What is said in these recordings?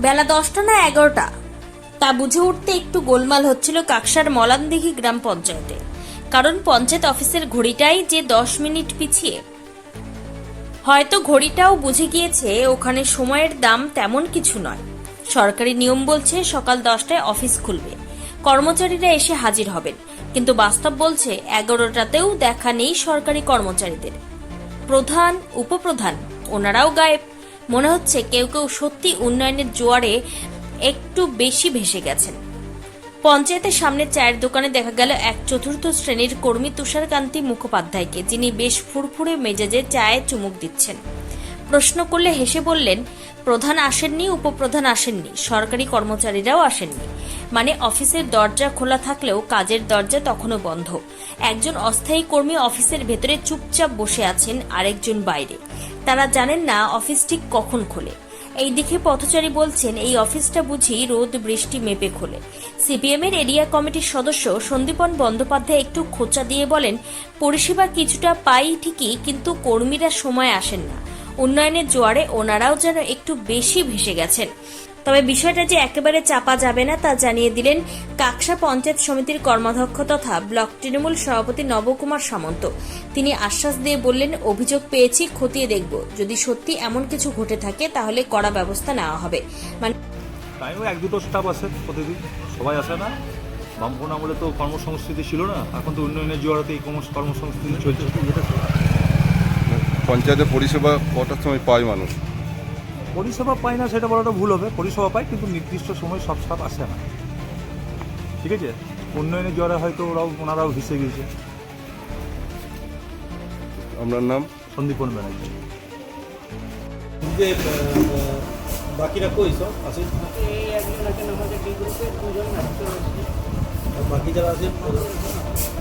বেলা দশটা না এগারোটা। তা বুঝে উঠতে একটু গোলমাল হচ্ছিল কাকসার মলানদিঘি গ্রাম পঞ্চায়েতে। কারণ পঞ্চায়েত অফিসের ঘড়িটাই যে দশ মিনিট পিছিয়ে। হয়তো ঘড়িটাও বুঝে গিয়েছে ওখানে সময়ের দাম তেমন কিছু নয়। সরকারি নিয়ম বলছে সকাল দশটায় অফিস খুলবে। কর্মচারীরা এসে হাজির হবেন। কিন্তু বাস্তব বলছে এগারোটাতেও দেখা নেই সরকারি কর্মচারীদের। প্রধান, উপপ্রধান, ওনারাও গায়েব। মনে হচ্ছে কেউ কেউ সত্যি উন্নয়নের জোয়ারে একটু বেশি ভেসে গেছেন। পঞ্চায়েতের সামনে চায়ের দোকানে দেখা গেল এক চতুর্থ শ্রেণির কর্মী তুষারকান্তি মুখোপাধ্যায়কে, যিনি বেশ ফুরফুরে মেজাজে চায়ে চুমুক দিচ্ছেন। প্রশ্ন করলে হেসে বললেন প্রধান আসেননি, উপপ্রধান আসেননি, সরকারি কর্মচারীরাও আসেননি। মানে অফিসের দরজা খোলা থাকলেও কাজের দরজা তখনও বন্ধ। একজন অস্থায়ী কর্মী অফিসের ভেতরে চুপচাপ বসে আছেন আরেকজন বাইরে। তারা জানেন না অফিস ঠিক কখন খোলে। এই দিকে পথচারী বলছেন, এই অফিসটা বুঝি রোদ, বৃষ্টি মেপে খোলে। সিপিএম এর এরিয়া কমিটির সদস্য সন্দীপন বন্দ্যোপাধ্যায় একটু খোঁচা দিয়ে বলেন, পরিষেবা কিছুটা পাই ঠিকই, কিন্তু কর্মীরা সময় আসেন না। উন্নয়নের জোয়ারে ওনারাও যেন একটু বেশি ভেসে গেছেন। তবে বিষয়টা যে একেবারে চাপা যাবে না তা জানিয়ে দিলেন কাকসা পঞ্চায়েত সমিতির কর্মাধ্যক্ষ তথা ব্লক তৃণমূল সভাপতি নবকুমার সামন্ত। তিনি আশ্বাস দিয়ে বললেন, অভিযোগ পেয়েছি, খতিয়ে দেখব। যদি সত্যি এমন কিছু ঘটে থাকে, তাহলে কড়া ব্যবস্থা নেওয়া হবে। মানে এক দুটো স্টাফ আসে প্রতিদিন, সবাই আসে না। আমলে তো কর্মসংস্কৃতি ছিল না, এখন তো উন্নয়নের জোয়ারাতে এই কর্মসংস্কৃতি চলছে। পঞ্চায়েতে পরিষেবা কটার সময় পায় মানুষ? পরিষেবা পায় না সেটা বলাটা ভুল হবে। পরিষেবা পায় কিন্তু নির্দিষ্ট সময় সব স্টাফ আসে না। ঠিক আছে? উন্নয়নের জোয়ারে হয়তো ওরাও ওনারাও ভেসে গিয়েছে আপনার নাম? সন্দীপন ব্যানার্জি। যে বাকিরা কই সব? আছে? এই একজন আছেন আমাদের ডি গ্রুপে দুজন আসতে হয়েছে আর বাকি যারা আছে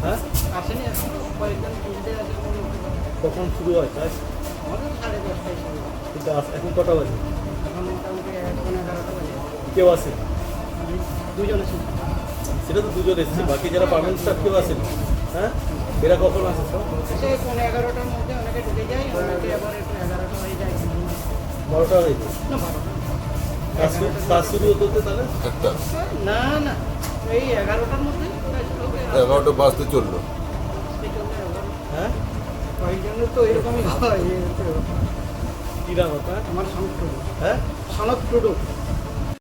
হ্যাঁ? আসেনি এখন? কয়েকজন তুলতে আছে কখন শুরু হয় আমাদের সাড়ে দশটায় শুরু হয়। কিন্তু এখন কটা বাজে? এখন মোটামুটি পনেরো এগারোটা বাজে। কেউ আসে দুজন আছে সেটা তো দুজন এসেছে বাকি যারা পার্মানেন্ট স্টাফ কেউ আসেন? হ্যাঁ? এরা কখন আসে সব? সে পনেরো এগারোটার মধ্যে অনেকে ঢুকে যায় অনেকে আবার একটু এগারোটা হয়ে যায়। বারোটা হয়ে যায়? না বারোটা। কাজ শুরু- কাজ শুরু হতে হতে তাহলে? না না। এই এগারোটার মধ্যে এগারোটা বাজতে চলল। হ্যাঁ? কয়েকজনের তো এরকমই হয় আমার সনদ টুডু হ্যাঁ? সনদ টুডু